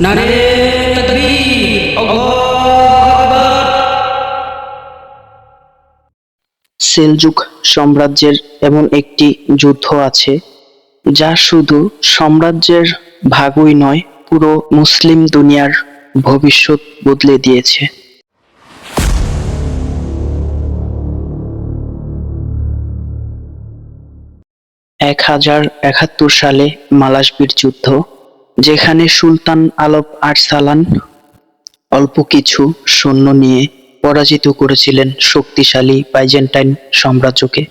নারে সেলজুক সাম্রাজ্যের এমন একটি যুদ্ধ আছে, যা শুধু সাম্রাজ্যের ভাগই নয়, পুরো মুসলিম দুনিয়ার ভবিষ্যৎ বদলে দিয়েছে। এক হাজার একাত্তর সালে মালাসবির যুদ্ধ যেখানে সুলতান আলব আরসালান অল্প কিছু সৈন্য নিয়ে পরাজিত করেছিলেন শক্তিশালী বাইজেন্টাইন সাম্রাজ্যকে।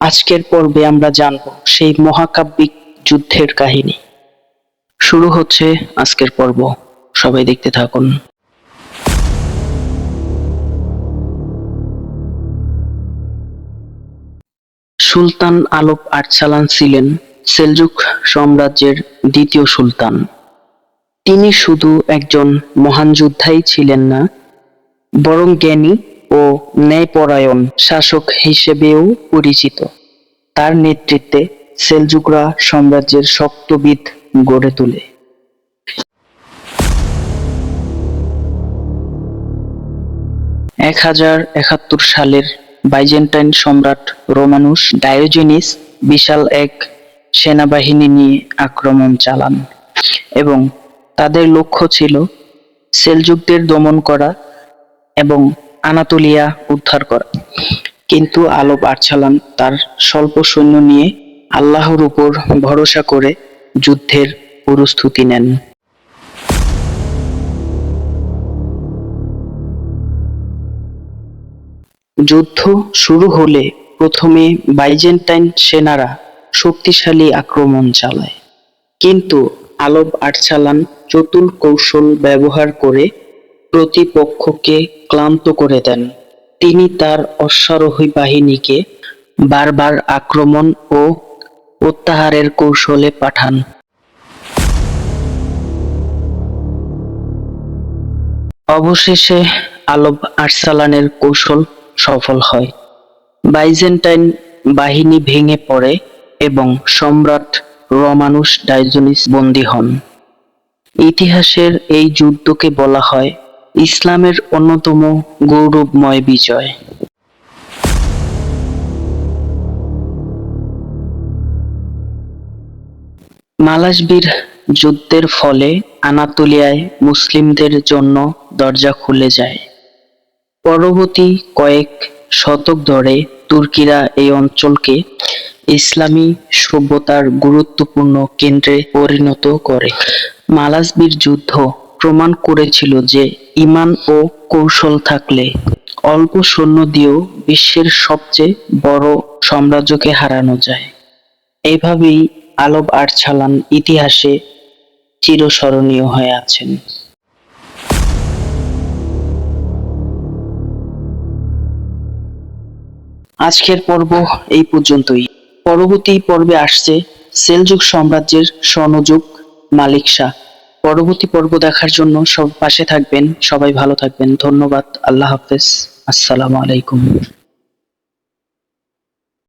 আজকের পর্বে আমরা জানব সেই মহাকাব্যিক যুদ্ধের কাহিনী। শুরু হচ্ছে আজকের পর্ব। সবাই দেখতে থাকুন। সুলতান আলব আরসালান ছিলেন সেলজুক সাম্রাজ্যের দ্বিতীয় সুলতান। তিনি শুধু একজন মহান যোদ্ধাই ছিলেন না, বরং জ্ঞানী ও ন্যায়পরায়ণ শাসক হিসেবেও পরিচিত। তার নেতৃত্বে সেলজুকরা সাম্রাজ্যের শক্তবিদ গড়ে তোলে। এক হাজার একাত্তর সালের বাইজেন্টাইন সম্রাট রোমানুস ডায়োজেনিস বিশাল এক সেনাবাহিনী নিয়ে আক্রমণ চালান এবং তাদের লক্ষ্য ছিল সেলজুকদের দমন করা এবং আনাতোলিয়া উদ্ধার করা। কিন্তু আলব আরছালান তার স্বল্প সৈন্য নিয়ে আল্লাহর উপর ভরসা করে যুদ্ধের প্রস্তুতি নেন। যুদ্ধ শুরু হলে প্রথমে বাইজেন্টাইন সেনারা শক্তিশালী আক্রমণ চালায়। কিন্তু আলব আরসালান চতুর কৌশল ব্যবহার করে প্রতিপক্ষকে ক্লান্ত করে দেন। তিনি তার অশ্বারোহী বাহিনীকে বারবার আক্রমণ ও প্রত্যাহারের কৌশলে পাঠান। অবশেষে আলব আরসালানের কৌশল সফল হয়। বাইজেন্টাইন বাহিনী ভেঙে পড়ে এবং সম্রাট রমানুস ডাইজনিস বন্দী হন। ইতিহাসের এই যুদ্ধকে বলা হয় ইসলামের অন্যতম গৌরবময় বিজয়। মালাসবির যুদ্ধের ফলে আনাতোলিয়ায় মুসলিমদের জন্য দরজা খুলে যায়। পরবর্তী কয়েক শতক ধরে তুর্কিরা এই অঞ্চলকে ইসলামী সভ্যতার গুরুত্বপূর্ণ কেন্দ্রে পরিণত করে। মালাসবির যুদ্ধ প্রমাণ করেছিল যে ইমান ও কৌশল থাকলে অল্প সৈন্য দিয়েও বিশ্বের সবচেয়ে বড় সাম্রাজ্যকে হারানো যায়। এভাবেই আলব আরছালান ইতিহাসে চিরস্মরণীয় হয়ে আছেন। আজকের পর্ব এই পর্যন্তই। পরবর্তী পর্বে আসছে সেলজুক সাম্রাজ্যের স্বর্ণযুগ মালিক শাহ। পরবর্তী পর্ব দেখার জন্য সব পাশে থাকবেন, সবাই ভালো থাকবেন। ধন্যবাদ, আল্লাহ হাফেজ। আসসালামু আলাইকুম।